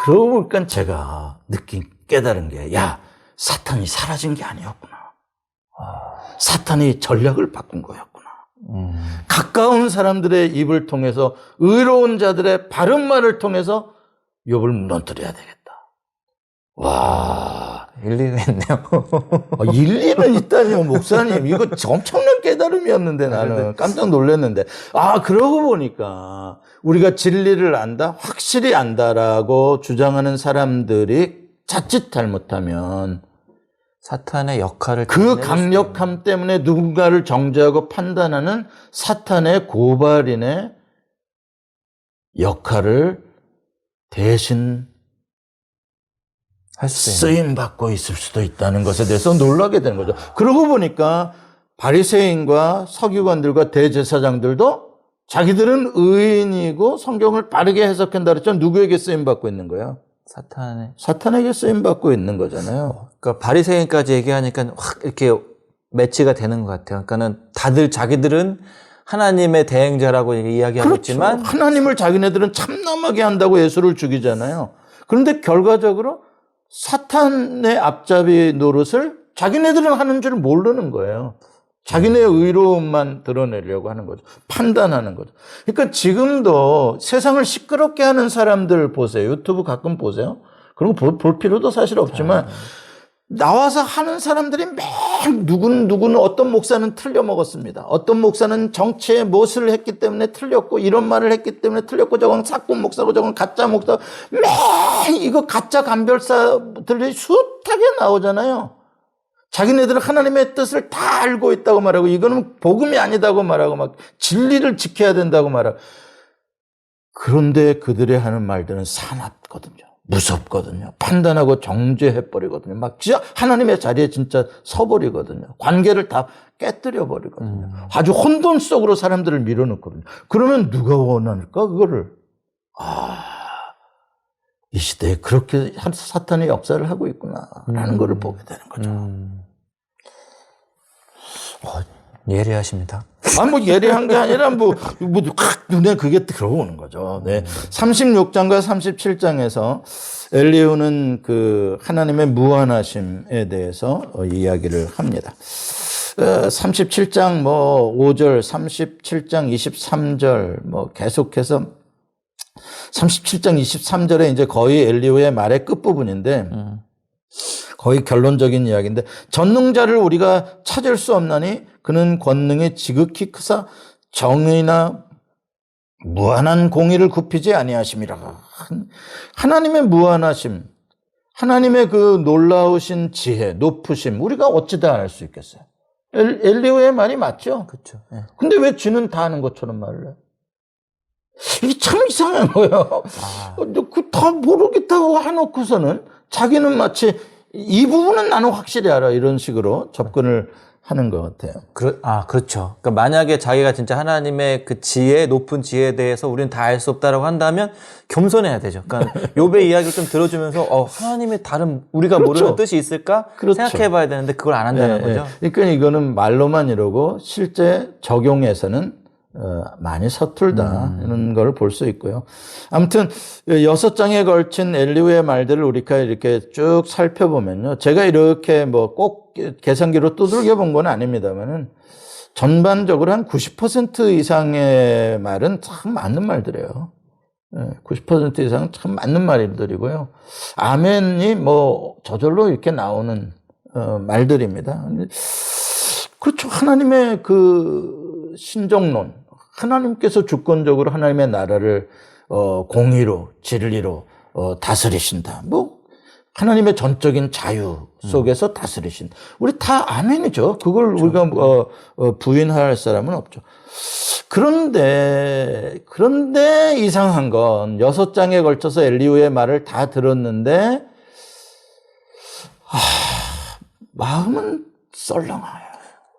그러고 보니까 제가 느낀 깨달은 게, 야, 사탄이 사라진 게 아니었구나. 사탄이 전략을 바꾼 거였구나. 음. 가까운 사람들의 입을 통해서 의로운 자들의 바른 말을 통해서 욥을 무너뜨려야 되겠다. 와, 일리가 있네요. 아, 일리는 있다니요, 목사님. 이거 엄청난 깨달음이었는데 나는 깜짝 놀랐는데. 아, 그러고 보니까 우리가 진리를 안다, 확실히 안다라고 주장하는 사람들이 자칫 잘못하면 사탄의 역할을 그 강력함 때문에 누군가를 정죄하고 판단하는 사탄의 고발인의 역할을 대신. 쓰임 받고 있을 수도 있다는 것에 대해서 놀라게 되는 거죠. 그러고 보니까 바리새인과 서기관들과 대제사장들도 자기들은 의인이고 성경을 빠르게 해석한다 그랬죠. 누구에게 쓰임 받고 있는 거예요? 사탄의 사탄에게 쓰임 받고 있는 거잖아요. 그러니까 바리새인까지 얘기하니까 확 이렇게 매치가 되는 것 같아요. 그러니까는 다들 자기들은 하나님의 대행자라고 이야기하고 있지만 그렇죠. 하나님을 자기네들은 참남하게 한다고 예수를 죽이잖아요. 그런데 결과적으로 사탄의 앞잡이 노릇을 자기네들은 하는 줄 모르는 거예요. 자기네의 의로움만 드러내려고 하는 거죠. 판단하는 거죠. 그러니까 지금도 세상을 시끄럽게 하는 사람들 보세요. 유튜브 가끔 보세요. 그런 거 볼 필요도 사실 없지만 나와서 하는 사람들이 매 누군 누구는 어떤 목사는 틀려 먹었습니다. 어떤 목사는 정치에 무엇을 했기 때문에 틀렸고 이런 말을 했기 때문에 틀렸고 저건 사건 목사고 저건 가짜 목사 매 이거 가짜 간별사들이 숱하게 나오잖아요. 자기네들은 하나님의 뜻을 다 알고 있다고 말하고 이거는 복음이 아니다고 말하고 막 진리를 지켜야 된다고 말하고 그런데 그들의 하는 말들은 사납거든요. 무섭거든요. 판단하고 정죄해버리거든요. 막 진짜 하나님의 자리에 진짜 서버리거든요. 관계를 다 깨뜨려 버리거든요. 아주 혼돈 속으로 사람들을 밀어넣거든요. 그러면 누가 원할까, 그거를? 아, 이 시대에 그렇게 사탄의 역사를 하고 있구나라는 거를 보게 되는 거죠. 음. 어, 예리하십니다. 아, 뭐 예리한 게 아니라 뭐, 뭐, 확 눈에 그게 들어오는 거죠. 네. 36장과 37장에서 엘리우는 그 하나님의 무한하심에 대해서 어, 이야기를 합니다. 어, 37장 뭐 5절, 37장 23절 뭐 계속해서 37장 23절에 이제 거의 엘리우의 말의 끝부분인데 거의 결론적인 이야기인데 전능자를 우리가 찾을 수 없나니 그는 권능이 지극히 크사 정의나 무한한 공의를 굽히지 아니하심이라. 하나님의 무한하심, 하나님의 그 놀라우신 지혜, 높으심, 우리가 어찌 다 알 수 있겠어요? 엘, 엘리오의 말이 맞죠? 그렇죠. 예. 근데 왜 쥐는 다 아는 것처럼 말을 해? 이게 참 이상한 거예요. 아, 그다 모르겠다고 해놓고서는 자기는 마치 이 부분은 나는 확실히 알아 이런 식으로 접근을 하는 것 같아요. 그러, 아, 그렇죠. 그러니까 만약에 자기가 진짜 하나님의 그 지혜, 높은 지혜에 대해서 우리는 다 알 수 없다라고 한다면 겸손해야 되죠. 그러니까 욥의 이야기를 좀 들어주면서 어, 하나님의 다른 우리가 그렇죠. 모르는 뜻이 있을까 그렇죠. 생각해 봐야 되는데 그걸 안 한다는 예, 거죠. 예. 그러니까 이거는 말로만 이러고 실제 적용에서는 어, 많이 서툴다 이런 걸 볼 수 있고요. 아무튼 여섯 장에 걸친 엘리우의 말들을 우리가 이렇게 쭉 살펴보면요. 제가 이렇게 뭐 꼭 계산기로 두들겨 본 건 아닙니다만은 전반적으로 한 90% 이상의 말은 참 맞는 말들이에요. 예, 90% 이상은 참 맞는 말들이고요. 아멘이 뭐 저절로 이렇게 나오는 어, 말들입니다. 그렇죠. 하나님의 그 신정론, 하나님께서 주권적으로 하나님의 나라를 어, 공의로, 진리로 어, 다스리신다. 뭐 하나님의 전적인 자유 속에서 다스리신. 우리 다 아멘이죠. 그걸 우리가 어, 어, 부인할 사람은 없죠. 그런데 그런데 이상한 건 여섯 장에 걸쳐서 엘리우의 말을 다 들었는데 아, 마음은 썰렁해요.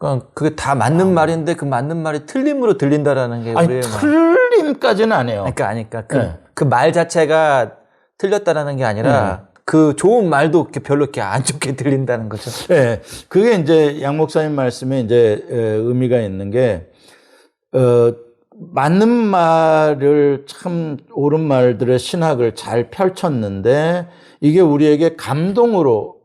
그러니까 그게 다 맞는 말인데 그 맞는 말이 틀림으로 들린다라는 게 아니. 틀림까지는 안 해요. 그러니까 아니까 네. 그말 자체가 틀렸다라는 게 아니라 그 좋은 말도 별로 이렇게 안 좋게 들린다는 거죠. 예, 그게 이제 양 목사님 말씀에 이제 에, 의미가 있는 게, 어, 맞는 말을 참 옳은 말들의 신학을 잘 펼쳤는데 이게 우리에게 감동으로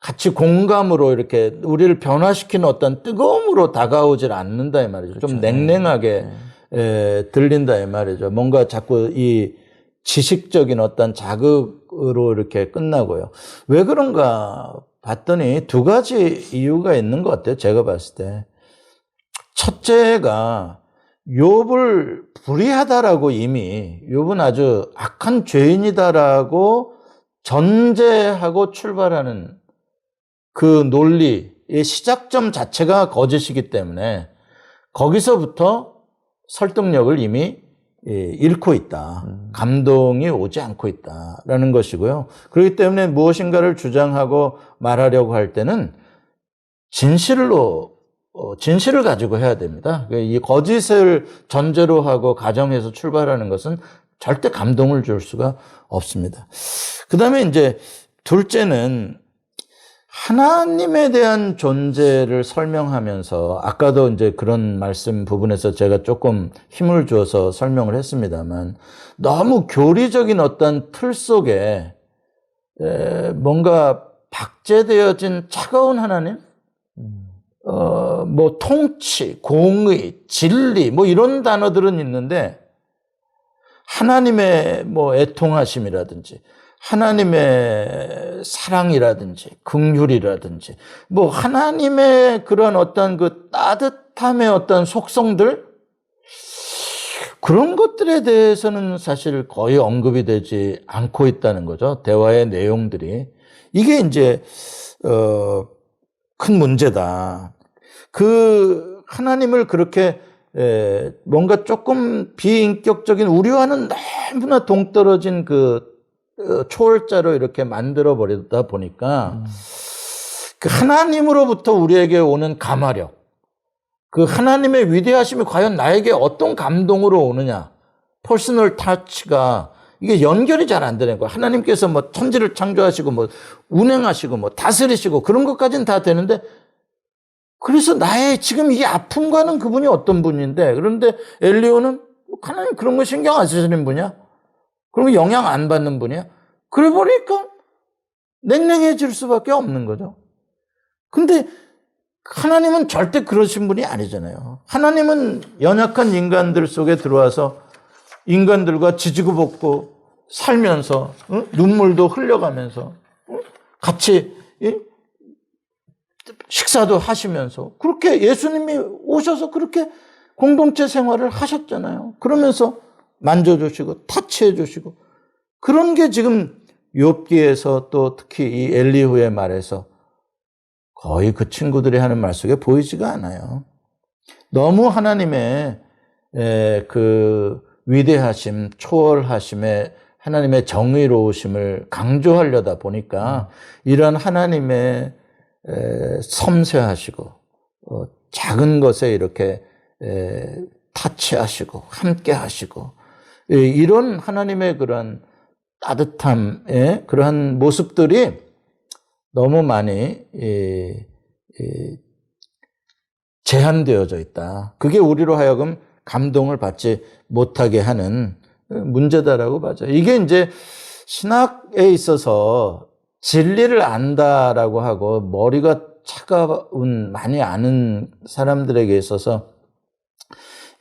같이 공감으로 이렇게 우리를 변화시키는 어떤 뜨거움으로 다가오질 않는다 이 말이죠. 좀 냉랭하게 에, 들린다 이 말이죠. 뭔가 자꾸 이 지식적인 어떤 자극으로 이렇게 끝나고요. 왜 그런가 봤더니 두 가지 이유가 있는 것 같아요. 제가 봤을 때. 첫째가 욥을 불의하다라고 이미 욥은 아주 악한 죄인이다라고 전제하고 출발하는 그 논리의 시작점 자체가 거짓이기 때문에 거기서부터 설득력을 이미 예, 잃고 있다. 감동이 오지 않고 있다라는 것이고요. 그렇기 때문에 무엇인가를 주장하고 말하려고 할 때는 진실로 어, 진실을 가지고 해야 됩니다. 이 거짓을 전제로 하고 가정해서 출발하는 것은 절대 감동을 줄 수가 없습니다. 그 다음에 이제 둘째는 하나님에 대한 존재를 설명하면서 아까도 이제 그런 말씀 부분에서 제가 조금 힘을 주어서 설명을 했습니다만 너무 교리적인 어떤 틀 속에 에, 뭔가 박제되어진 차가운 하나님, 어, 뭐 통치, 공의, 진리 뭐 이런 단어들은 있는데 하나님의 뭐 애통하심이라든지 하나님의 사랑이라든지 긍휼이라든지 뭐 하나님의 그런 어떤 그 따뜻함의 어떤 속성들 그런 것들에 대해서는 사실 거의 언급이 되지 않고 있다는 거죠. 대화의 내용들이 이게 이제 어, 큰 문제다. 그 하나님을 그렇게 에, 뭔가 조금 비인격적인 우리와는 너무나 동떨어진 그 어, 초월자로 이렇게 만들어 버리다 보니까 그 하나님으로부터 우리에게 오는 감화력, 그 하나님의 위대하심이 과연 나에게 어떤 감동으로 오느냐, 퍼스널 타치가 이게 연결이 잘 안 되는 거야. 하나님께서 뭐 천지를 창조하시고 뭐 운행하시고 뭐 다스리시고 그런 것까지는 다 되는데 그래서 나의 지금 이 아픔과는 그분이 어떤 분인데 그런데 엘리오는 하나님 그런 거 신경 안 쓰시는 분이야? 거 영향 안 받는 분이야? 그래 보니까 냉랭해질 수밖에 없는 거죠. 근데 하나님은 절대 그러신 분이 아니잖아요. 하나님은 연약한 인간들 속에 들어와서 인간들과 지지고 볶고 살면서 어? 눈물도 흘려가면서 어? 같이 예? 식사도 하시면서 그렇게 예수님이 오셔서 그렇게 공동체 생활을 하셨잖아요. 그러면서 만져주시고 타치해 주시고 그런 게 지금 욥기에서 또 특히 이 엘리후의 말에서 거의 그 친구들이 하는 말 속에 보이지가 않아요. 너무 하나님의 에, 그 위대하심, 초월하심의 하나님의 정의로우심을 강조하려다 보니까 이런 하나님의 에, 섬세하시고 어, 작은 것에 이렇게 에, 타치하시고 함께하시고 예, 이런 하나님의 그런 따뜻함의 그러한 모습들이 너무 많이 예, 예, 제한되어져 있다. 그게 우리로 하여금 감동을 받지 못하게 하는 문제다라고 봐죠. 이게 이제 신학에 있어서 진리를 안다라고 하고 머리가 차가운 많이 아는 사람들에게 있어서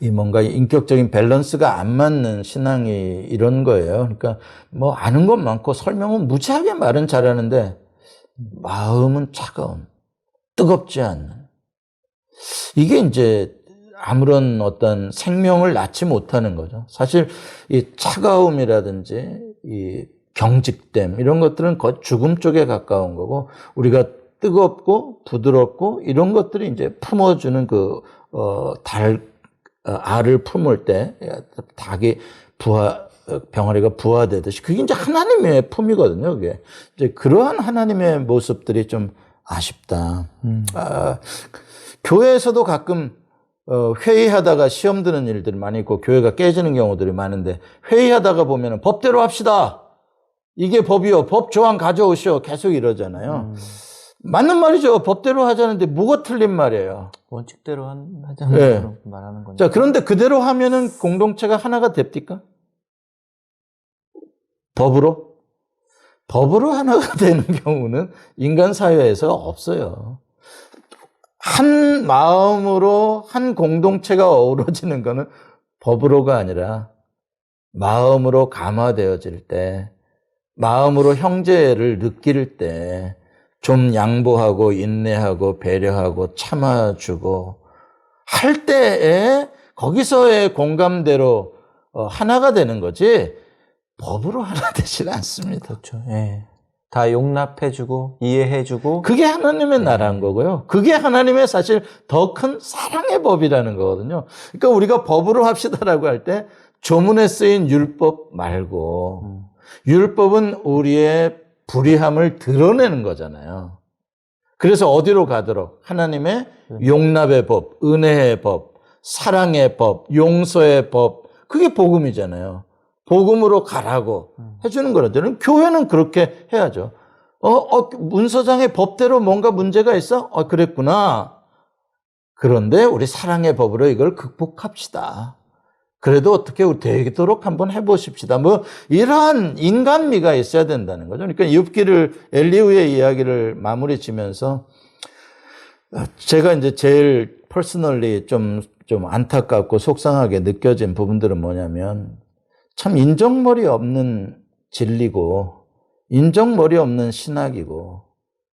이 뭔가 인격적인 밸런스가 안 맞는 신앙이 이런 거예요. 그러니까 뭐 아는 것 많고 설명은 무지하게 말은 잘하는데 마음은 차가운, 뜨겁지 않는. 이게 이제 아무런 어떤 생명을 낳지 못하는 거죠. 사실 이 차가움이라든지 이 경직됨 이런 것들은 거의 죽음 쪽에 가까운 거고 우리가 뜨겁고 부드럽고 이런 것들이 이제 품어주는 그, 어, 알을 품을 때 닭이 부화, 어, 병아리가 부화되듯이 그게 이제 하나님의 품이거든요. 그게 이제 그러한 하나님의 모습들이 좀 아쉽다. 아, 교회에서도 가끔 어, 회의하다가 시험 드는 일들이 많이 있고 교회가 깨지는 경우들이 많은데 회의하다가 보면 법대로 합시다. 이게 법이요. 법 조항 가져오시오. 계속 이러잖아요. 맞는 말이죠. 법대로 하자는데 뭐가 틀린 말이에요. 원칙대로 한, 하자는 네. 말하는 거니까. 자, 그런데 그대로 하면은 공동체가 하나가 됩니까? 법으로? 법으로 하나가 되는 경우는 인간 사회에서 없어요. 한 마음으로 한 공동체가 어우러지는 거는 법으로가 아니라 마음으로 감화되어질 때, 마음으로 형제를 느낄 때, 좀 양보하고 인내하고 배려하고 참아주고 할 때에 거기서의 공감대로 어, 하나가 되는 거지 법으로 하나 되지는 않습니다. 그렇죠. 예. 다 용납해주고 이해해주고 그게 하나님의 나라인 거고요. 그게 하나님의 사실 더 큰 사랑의 법이라는 거거든요. 그러니까 우리가 법으로 합시다라고 할 때 조문에 쓰인 율법 말고 음. 율법은 우리의 불의함을 드러내는 거잖아요. 그래서 어디로 가도록 하나님의 용납의 법, 은혜의 법, 사랑의 법, 용서의 법, 그게 복음이잖아요. 복음으로 가라고 해주는 거라죠. 교회는 그렇게 해야죠. 어, 어, 문서장의 법대로 뭔가 문제가 있어? 어, 그랬구나. 그런데 우리 사랑의 법으로 이걸 극복합시다. 그래도 어떻게 되도록 한번 해보십시다. 뭐 이러한 인간미가 있어야 된다는 거죠. 그러니까 욥기를 엘리우의 이야기를 마무리 지면서 제가 이제 제일 퍼스널리 좀, 좀 안타깝고 속상하게 느껴진 부분들은 뭐냐면 참 인정머리 없는 진리고 인정머리 없는 신학이고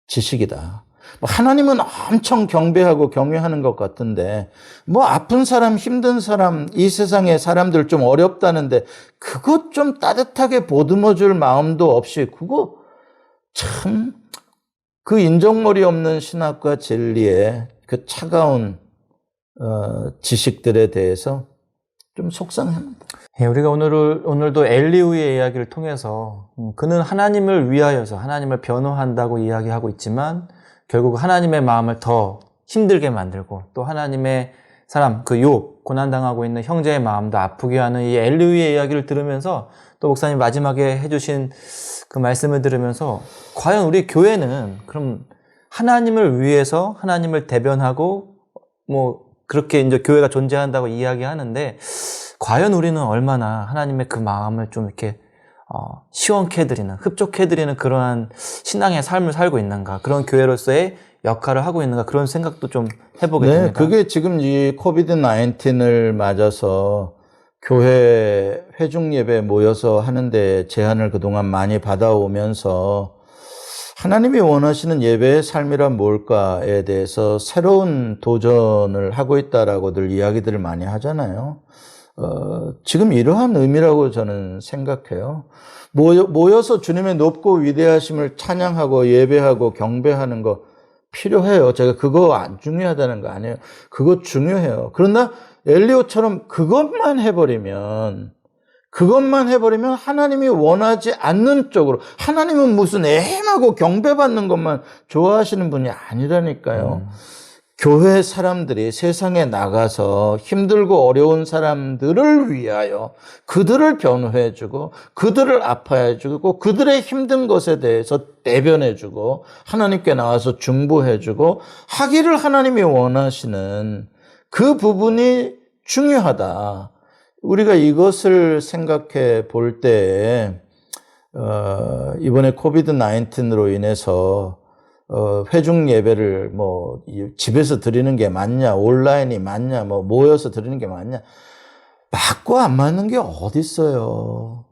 지식이다. 뭐 하나님은 엄청 경배하고 경외하는 것 같은데 뭐 아픈 사람 힘든 사람 이 세상에 사람들 좀 어렵다는데 그것 좀 따뜻하게 보듬어 줄 마음도 없이 그거 참 그 인정머리 없는 신학과 진리의 그 차가운 어, 지식들에 대해서 좀 속상합니다. 예, 우리가 오늘, 오늘도 엘리우의 이야기를 통해서 음, 그는 하나님을 위하여서 하나님을 변호한다고 이야기하고 있지만 결국 하나님의 마음을 더 힘들게 만들고 또 하나님의 사람 그 욥 고난 당하고 있는 형제의 마음도 아프게 하는 이 엘리우의 이야기를 들으면서 또 목사님 마지막에 해주신 그 말씀을 들으면서 과연 우리 교회는 그럼 하나님을 위해서 하나님을 대변하고 뭐 그렇게 이제 교회가 존재한다고 이야기하는데 과연 우리는 얼마나 하나님의 그 마음을 좀 이렇게 어, 시원케 해드리는, 흡족해 해드리는 그러한 신앙의 삶을 살고 있는가, 그런 교회로서의 역할을 하고 있는가, 그런 생각도 좀 해보게 네, 됩니다. 그게 지금 이 코비드 19을 맞아서 교회 회중 예배 모여서 하는데 제한을 그동안 많이 받아오면서 하나님이 원하시는 예배의 삶이란 뭘까에 대해서 새로운 도전을 하고 있다라고들 이야기들을 많이 하잖아요. 어, 지금 이러한 의미라고 저는 생각해요. 모여, 모여 서 주님의 높고 위대하심을 찬양하고 예배하고 경배하는 거 필요해요. 제가 그거 안 중요하다는 거 아니에요. 그거 중요해요. 그러나 엘리오처럼 그것만 해버리면 그것만 해버리면 하나님이 원하지 않는 쪽으로 하나님은 무슨 애임하고 경배받는 것만 좋아하시는 분이 아니라니까요. 교회 사람들이 세상에 나가서 힘들고 어려운 사람들을 위하여 그들을 변호해주고 그들을 아파해주고 그들의 힘든 것에 대해서 대변해주고 하나님께 나와서 중보해주고 하기를 하나님이 원하시는 그 부분이 중요하다. 우리가 이것을 생각해 볼 때, 어, 이번에 코비드 19으로 인해서 어, 회중 예배를 뭐 이- 집에서 드리는 게 맞냐, 온라인이 맞냐, 뭐 모여서 드리는 게 맞냐, 맞고 안 맞는 게 어디 있어요.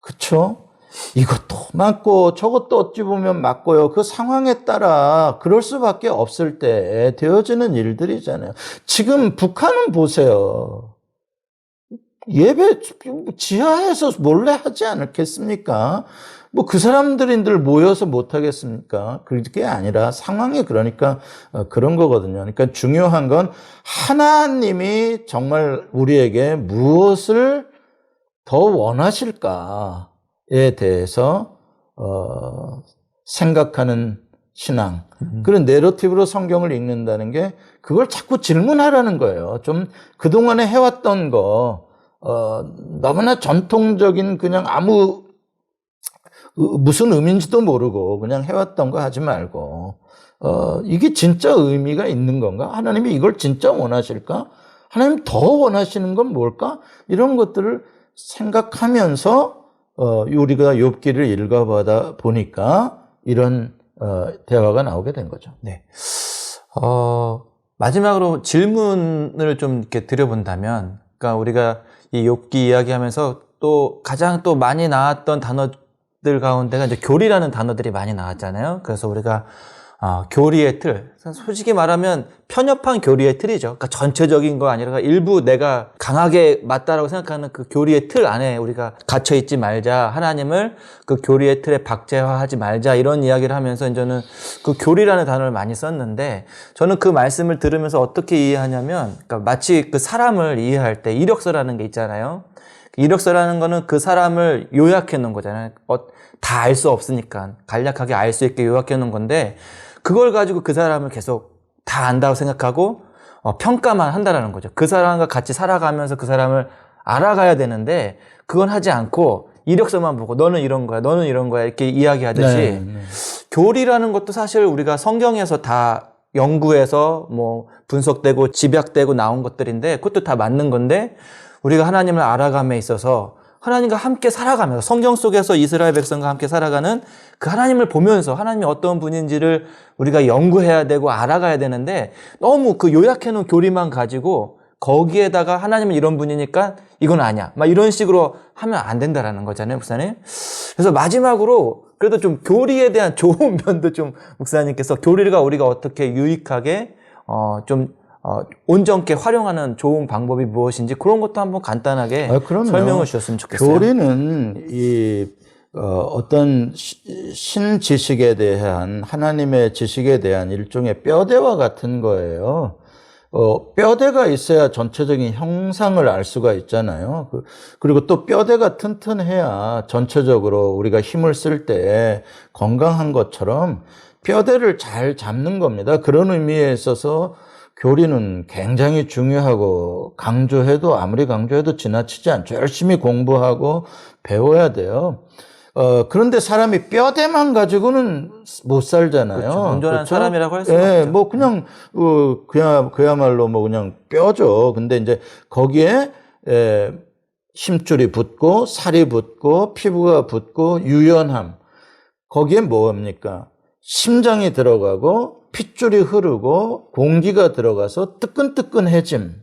그쵸? 이것도 맞고 저것도 어찌 보면 맞고요. 그 상황에 따라 그럴 수밖에 없을 때 되어지는 일들이잖아요. 지금 북한은 보세요. 예배 지하에서 몰래 하지 않겠습니까? 뭐 그 사람들인들 모여서 못 하겠습니까? 그게 아니라 상황이 그러니까 어, 그런 거거든요. 그러니까 중요한 건 하나님이 정말 우리에게 무엇을 더 원하실까에 대해서 어, 생각하는 신앙. 그런 내러티브로 성경을 읽는다는 게 그걸 자꾸 질문하라는 거예요. 좀 그동안에 해왔던 거, 어, 너무나 전통적인 그냥 아무 어, 무슨 의미인지도 모르고 그냥 해왔던 거 하지 말고 어, 이게 진짜 의미가 있는 건가? 하나님이 이걸 진짜 원하실까? 하나님 더 원하시는 건 뭘까? 이런 것들을 생각하면서 어, 우리가 욥기를 읽어보다 보니까 이런 어, 대화가 나오게 된 거죠. 네. 어, 마지막으로 질문을 좀 이렇게 드려본다면, 그러니까 우리가 이 욥기 이야기하면서 또 가장 또 많이 나왔던 단어 들 가운데가 이제 교리라는 단어들이 많이 나왔잖아요. 그래서 우리가 어, 교리의 틀, 솔직히 말하면 편협한 교리의 틀이죠. 그러니까 전체적인 거 아니라 일부 내가 강하게 맞다라고 생각하는 그 교리의 틀 안에 우리가 갇혀 있지 말자, 하나님을 그 교리의 틀에 박제화하지 말자 이런 이야기를 하면서 저는 그 교리라는 단어를 많이 썼는데 저는 그 말씀을 들으면서 어떻게 이해하냐면, 그러니까 마치 그 사람을 이해할 때 이력서라는 게 있잖아요. 이력서라는 거는 그 사람을 요약해 놓은 거잖아요. 어, 다 알 수 없으니까 간략하게 알 수 있게 요약해 놓은 건데 그걸 가지고 그 사람을 계속 다 안다고 생각하고 어, 평가만 한다라는 거죠. 그 사람과 같이 살아가면서 그 사람을 알아가야 되는데 그건 하지 않고 이력서만 보고 너는 이런 거야, 너는 이런 거야 이렇게 이야기하듯이 네, 네. 교리라는 것도 사실 우리가 성경에서 다 연구해서 뭐 분석되고 집약되고 나온 것들인데 그것도 다 맞는 건데 우리가 하나님을 알아감에 있어서 하나님과 함께 살아가면서 성경 속에서 이스라엘 백성과 함께 살아가는 그 하나님을 보면서 하나님이 어떤 분인지를 우리가 연구해야 되고 알아가야 되는데 너무 그 요약해 놓은 교리만 가지고 거기에다가 하나님은 이런 분이니까 이건 아니야. 막 이런 식으로 하면 안 된다라는 거잖아요, 목사님. 그래서 마지막으로 그래도 좀 교리에 대한 좋은 면도 좀 목사님께서 교리가 우리가 어떻게 유익하게 어, 좀 어, 온전케 활용하는 좋은 방법이 무엇인지 그런 것도 한번 간단하게 아. 설명을 주셨으면 좋겠어요. 교리는 이 어, 떤 신 지식에 대한 하나님의 지식에 대한 일종의 뼈대와 같은 거예요. 어, 뼈대가 있어야 전체적인 형상을 알 수가 있잖아요. 그, 그리고 또 뼈대가 튼튼해야 전체적으로 우리가 힘을 쓸 때 건강한 것처럼 뼈대를 잘 잡는 겁니다. 그런 의미에 있어서 교리는 굉장히 중요하고 강조해도 아무리 강조해도 지나치지 않죠. 열심히 공부하고 배워야 돼요. 어, 그런데 사람이 뼈대만 가지고는 못 살잖아요. 그렇죠. 온전한 그렇죠? 사람이라고 할 수가 예, 없죠. 뭐 그냥 어, 그야 그야말로 뭐 그냥 뼈죠. 근데 이제 거기에 에, 힘줄이 붙고 살이 붙고 피부가 붙고 유연함. 거기에 뭡니까? 심장이 들어가고 핏줄이 흐르고 공기가 들어가서 뜨끈뜨끈해짐.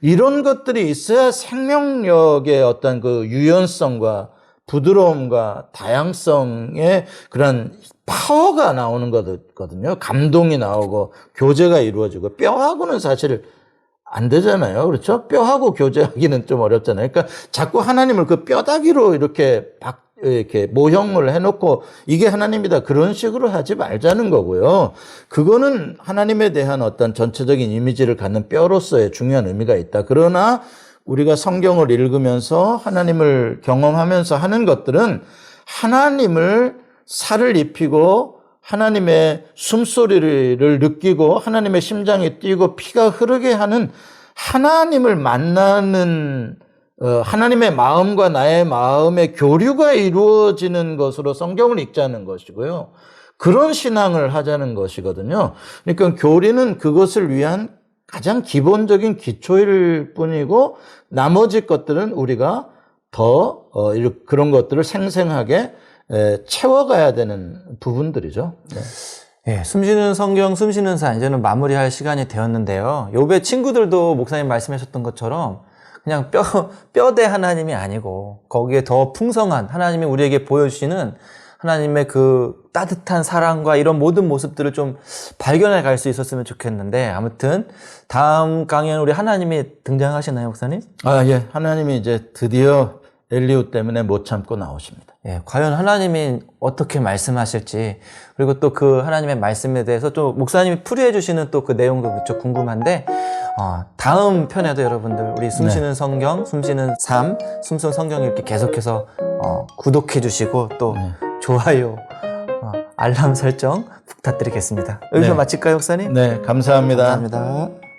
이런 것들이 있어야 생명력의 어떤 그 유연성과 부드러움과 다양성의 그런 파워가 나오는 거거든요. 감동이 나오고 교제가 이루어지고 뼈하고는 사실 안 되잖아요. 그렇죠? 뼈하고 교제하기는 좀 어렵잖아요. 그러니까 자꾸 하나님을 그 뼈다귀로 이렇게 박, 이렇게 모형을 해놓고 이게 하나님이다. 그런 식으로 하지 말자는 거고요. 그거는 하나님에 대한 어떤 전체적인 이미지를 갖는 뼈로서의 중요한 의미가 있다. 그러나 우리가 성경을 읽으면서 하나님을 경험하면서 하는 것들은 하나님을 살을 입히고 하나님의 숨소리를 느끼고 하나님의 심장이 뛰고 피가 흐르게 하는 하나님을 만나는 어, 하나님의 마음과 나의 마음의 교류가 이루어지는 것으로 성경을 읽자는 것이고요. 그런 신앙을 하자는 것이거든요. 그러니까 교리는 그것을 위한 가장 기본적인 기초일 뿐이고 나머지 것들은 우리가 더 어, 그런 것들을 생생하게 에, 채워가야 되는 부분들이죠. 네. 예, 숨쉬는 성경, 숨쉬는 산 이제는 마무리할 시간이 되었는데요. 요배 친구들도 목사님 말씀하셨던 것처럼 그냥 뼈 뼈대 하나님이 아니고 거기에 더 풍성한 하나님이 우리에게 보여주시는 하나님의 그 따뜻한 사랑과 이런 모든 모습들을 좀 발견해 갈 수 있었으면 좋겠는데 아무튼 다음 강연 우리 하나님이 등장하시나요, 목사님? 아, 예. 하나님이 이제 드디어 엘리우 때문에 못 참고 나오십니다. 예, 과연 하나님이 어떻게 말씀하실지 그리고 또 그 하나님의 말씀에 대해서 또 목사님이 풀이해 주시는 또 그 내용도 무척 궁금한데 어, 다음 편에도 여러분들 우리 숨쉬는 성경, 숨쉬는 삶, 숨쉬는 성경 이렇게 계속해서 어, 구독해 주시고 또 네. 좋아요, 어, 알람 설정 부탁드리겠습니다. 여기서 네. 마칠까요, 목사님? 네, 감사합니다. 감사합니다.